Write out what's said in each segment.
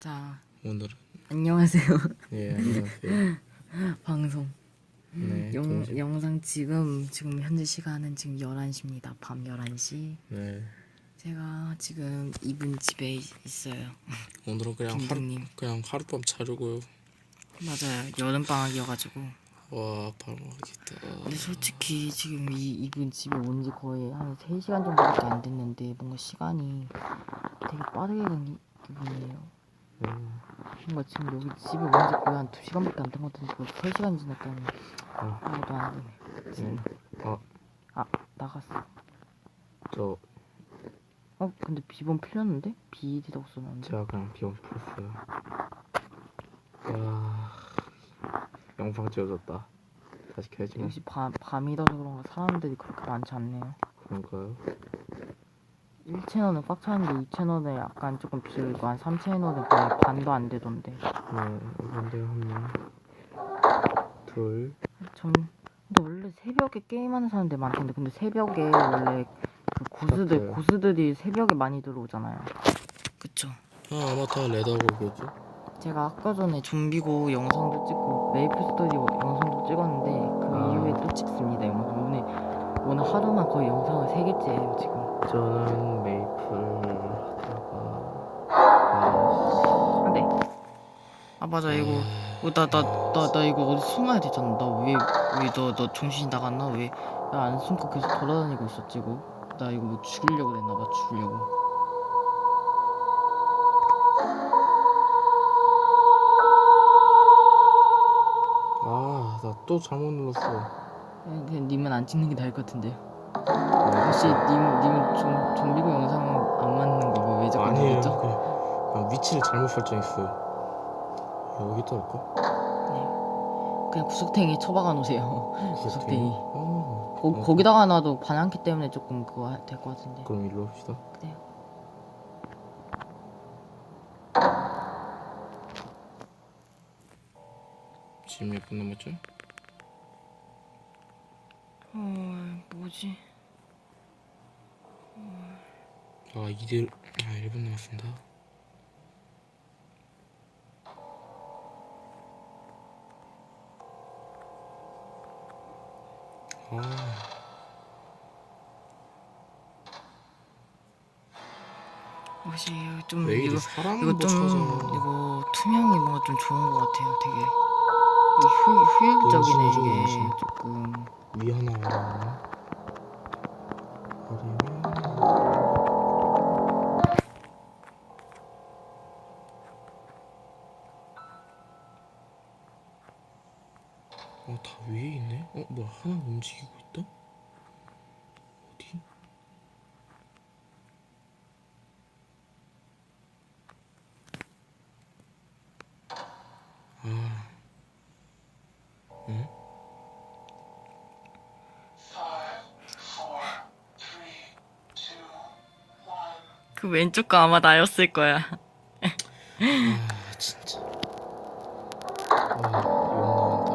자, 오늘은 안녕하세요. 예 안녕하세요. 방송. 네, 영, 동시- 영상 지금 지금 현재 시간은 지금 11시입니다. 밤 11시. 네 제가 지금 이분 집에 있- 있어요. 오늘은 그냥 하루 김동님. 그냥 하룻밤 자려고요. 맞아요. 여름 방학이어 가지고. 와 발목이다. 근데 솔직히 지금 이 이분 집에 온 지 거의 한 3시간 정도밖에 안 됐는데 뭔가 시간이 되게 빠르게 간 기- 기분이에요. 음, 뭔가 지금 여기 집에 온지 거의 한 2시간밖에 안 된 것 같은데 벌써 3시간 지났다니 어, 아무도 안 되네. 음, 어, 아, 나갔어. 저 어 근데 비번 풀렸는데? 비리라고 써놨는데 제가 그냥 비용 풀었어요. 야 영상 찍어줬다. 다시 켜야지. 역시 밤, 밤이라서 그런가 사람들이 그렇게 많지 않네요 그런가요? 1채널은 꽉 차는데 2채널에 약간 조금 비어있고 한 3채널은 거의 반도 안 되던데 네 이건데 한 명, 둘, 전 근데 원래 새벽에 게임하는 사람들 많던데 근데 새벽에 원래 그 고수들 맞아요. 고수들이 새벽에 많이 들어오잖아요 그쵸 아 아마타 레다고겠지? 제가 아까 전에 좀비고 영상도 찍고 메이플 스토리 영상도 찍었는데 그 아. 이후에 또 찍습니다 영상 오늘 오늘 하루만 거의 영상을 3개째예요 지금. 저는 메이플 하다가 안돼 아 맞아. 이거 나나나나 이거 어디 숨어야 되잖아. 나왜왜너너 정신이 나갔나? 왜 나 안 숨고 계속 돌아다니고 있었지 이거? 나 이거 뭐 죽이려고 그랬나 봐 죽이려고. 아나 또 잘못 눌렀어. 그냥, 그냥 님은 안 찍는 게 나을 것 같은데요 혹시 님 님은 좀 좀비고 영상 안 맞는 거왜 자꾸 아니에요. 누르죠? 그냥, 그냥 위치를 잘못 설정했어요. 여기다 할까? 네. 그냥 구석탱이 처박아 놓으세요 구석탱이 어, 거, 어, 거기다가 놔도 반항기 때문에 조금 그거 될 것 같은데 그럼 일로 합시다. 그래요 지금 몇 분 남았죠? 뭐지 아 2대 아 1분 남았습니다. 아 혹시 좀왜 이리 이거 사람 이거 못 좀 찾아? 이거 투명이 뭔가 좀 좋은 것 같아요 되게 이 효, 효율적이네 이게. 조금 위 하나 올라오나? 아니면 어다 위에 있네? 어 뭐야 하나 움직이고 있다? 그 왼쪽 거 아마 나였을 거야 아 진짜 아 욕 나온다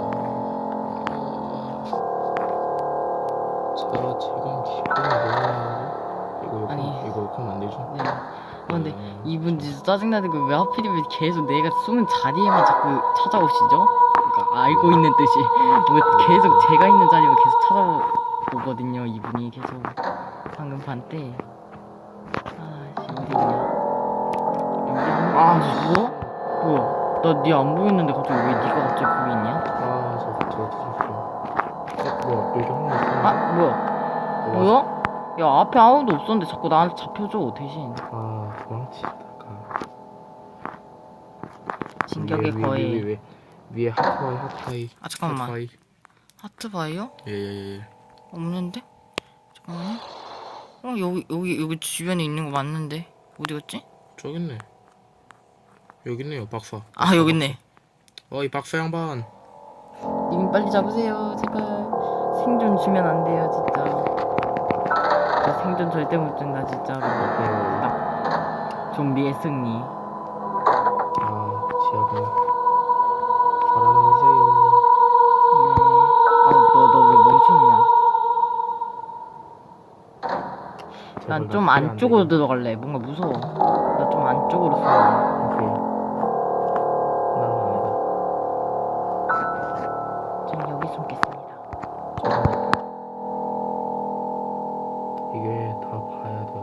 제가 지금 기분이 뭐야 이거 욕 아니. 이거 욕하면 안 되죠? 네 어, 근데 음. 이분 진짜 짜증나는 거 왜 하필이면 계속 내가 숨은 자리에만 자꾸 찾아오시죠? 그러니까 알고 있는 듯이 뭐 계속 제가 있는 자리만 계속 찾아오거든요 이분이 계속 방금 반때 아 뭐야? 뭐야? 나니안 보였는데 갑자기 왜 니가 갑자기 거기 있냐? 아 저 저도 좀 어, 뭐야? 여기 한명 있어 아 뭐야? 뭐야? 야? 앞에 아무도 없었는데 자꾸 나한테 잡혀줘 대신. 아 도망치다가 진격의 위에, 거의. 위에, 위에, 위에. 하트와이 하트와이 아 잠깐만. 하트와이 하트 바이어? 예예 예. 없는데? 잠깐만요. 어 여기 여기 여기 주변에 있는 거 맞는데 어디 갔지? 저기 있네 여기 있네요 박사 아 여기 있네. 어 이 박사 양반 님 빨리 잡으세요 제발 생존 주면 안 돼요 진짜. 저 생존 절대 못 준다 진짜로. 딱 좀비의 승리. 아 지하군 살아 난 좀 안쪽으로 들어갈래. 뭔가 무서워. 나 좀 안쪽으로 쏘. 오케이. 나는 아니다. 전 여기 숨겠습니다. 이게 다 봐야 돼.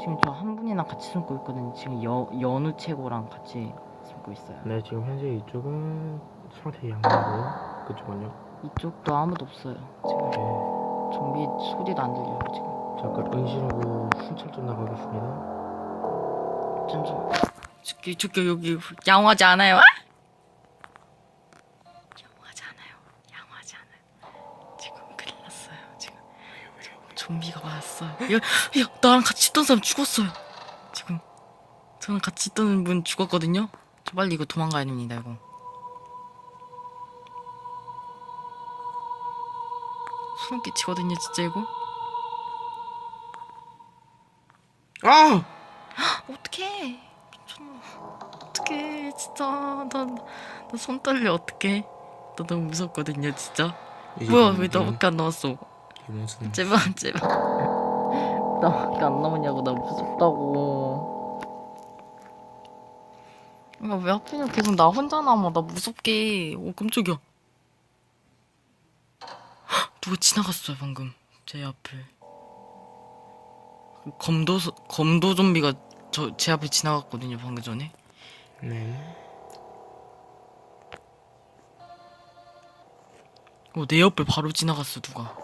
지금 저 한 분이랑 같이 숨고 있거든요. 지금 여, 연우 최고랑 같이 숨고 있어요. 네, 지금 현재 이쪽은 상태 양반이고 그쪽은요. 이쪽도 아무도 없어요. 지금 네. 좀비 소리도 안 들려요. 지금. 잠깐 은신하고 순찰 좀 나가겠습니다. 잠시만. 저기 저기 여기 양호하지 않아요? 아! 양호하지 않아요. 양호하지 않아요. 지금 큰일 났어요. 지금 좀비가 왔어요. 야, 야 나랑 같이 있던 사람 죽었어요. 지금 저랑 같이 있던 분 죽었거든요. 저 빨리 이거 도망가야 됩니다. 이거. 소름 끼치거든요, 진짜 이거. 아! 어떡해. 미쳤나 어떡해 진짜. 나나손 떨려 어떡해. 나 너무 무섭거든요 진짜. 뭐야 왜 나밖에 안 나왔어? 이모는 제발 제발. 나밖에 안 남았냐고 나 무섭다고. 야, 왜 하필이면 계속 나 혼자 남아? 나 무섭게. 오 깜짝이야. 헉, 누가 지나갔어요 방금. 제 앞을 검도 검도 좀비가 저 제 앞에 지나갔거든요 방금 전에 네. 어, 내 옆을 바로 지나갔어 누가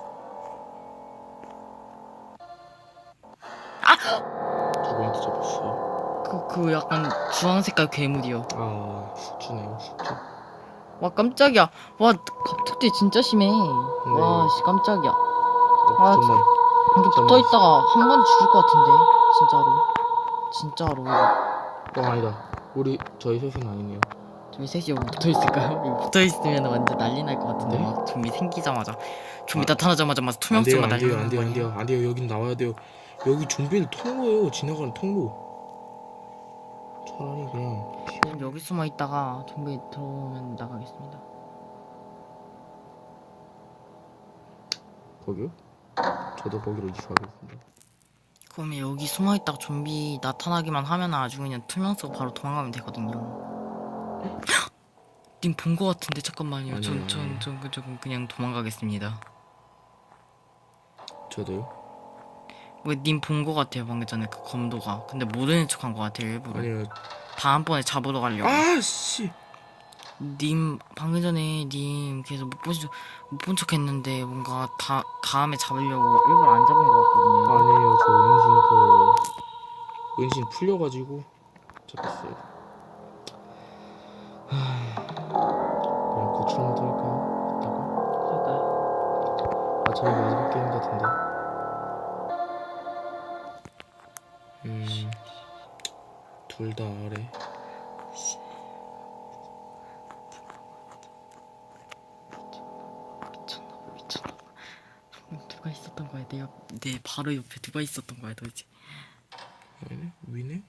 누구한테 잡았어요? 그그 약간 주황 색깔 괴물이요 아 숙주네요 숙주. 와 깜짝이야 와 갑자기 진짜 심해 와 씨 깜짝이야 어, 아, 잠만. 이게 붙어 있다가 한번 죽을 것 같은데 진짜로 진짜로 어 아니다. 우리 저희 셋은 아니네요. 좀비 셋이 여기 붙어 있을까요? 여기 붙어 있으면 완전 난리 날 것 같은데 네? 막 좀비 생기자마자 좀비 아. 나타나자마자 막 안 돼요 투명성만 안 돼요 날리는 안 돼요 안 돼요 안 돼요 여긴 나와야 돼요. 여기 좀비는 통로예요 지나가는 통로. 차라리 그냥 그냥 여기 숨어 있다가 좀비 들어오면 나가겠습니다 거기요? 저도 거기로 이주하겠습니다. 그러면 여기 숨어 있다가 좀비 나타나기만 하면 아주 그냥 투명성 바로 도망가면 되거든요. 님 본 거 같은데 잠깐만요. 아니요. 전전전 조금 그냥 도망가겠습니다. 저도요? 왜님 본 거 같아요 방금 전에 그 검도가. 근데 모르는 척한 거 같아요 일부러. 아니요. 다음번에 잡으러 가려고. 아씨. 님 방금 전에 님 계속 못본못본 척 했는데 뭔가 다 다음에 잡으려고 일부러 안 잡은 거 같거든요. 아니에요 저 은신 그 은신 풀려가지고 잡혔어요. 하... 그냥 구출모드 할까요? 이따가? 그럴까요? 아 저희 마지막 게임 같은데. 음. 둘 다 아래. 미쳤나봐 미쳤나봐 방금 누가 있었던 거야 내, 옆, 내 바로 옆에 누가 있었던 거야 도대체 아니네 위네.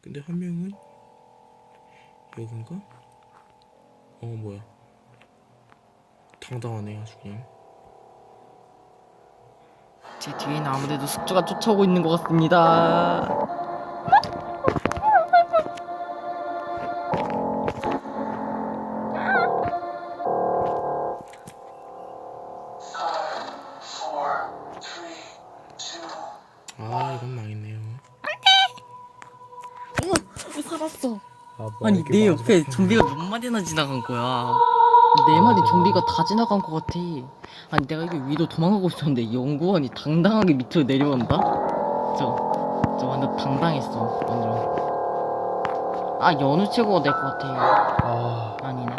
근데 한 명은 여긴가? 어 뭐야? 당당하네 아주 그냥. 제 뒤에는 아무래도 숙주가 쫓아오고 있는 것 같습니다 아, 뭐 아니 이렇게 내 옆에. 좀비가 몇 마리나 지나간 거야 네 마리 좀비가 다 지나간 것 같아 아니 내가 이게 위로 도망가고 있었는데 연구원이 당당하게 밑으로 내려온다? 저, 저 완전 당당했어 완전 아 연우 최고가 될 것 같아 아 아니네.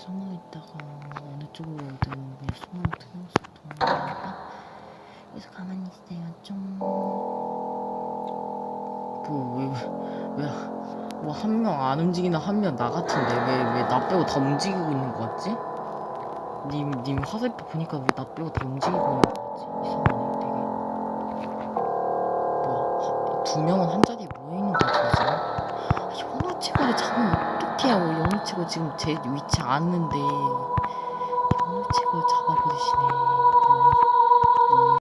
숨어 있다가 어느 쪽으로 오든 그냥 숨어 들어서 도망가니까 여기서 가만히 있어요 좀. 뭐왜왜뭐 한 명 안 움직이나 한 명 나 같은데 왜 왜 나 빼고 다 움직이고 있는 거 같지? 님, 님 화살표 보니까 왜 나 빼고 다 움직이고 있는 거 같지? 이상하네, 되게. 뭐야, 두 명은 한 자리에 모여 있는 거 같아, 지금? 아, 연우 치고를 잡으면 어떡해요. 연우 치고 지금 제 위치 아는데. 연우 치고 잡아버리시네.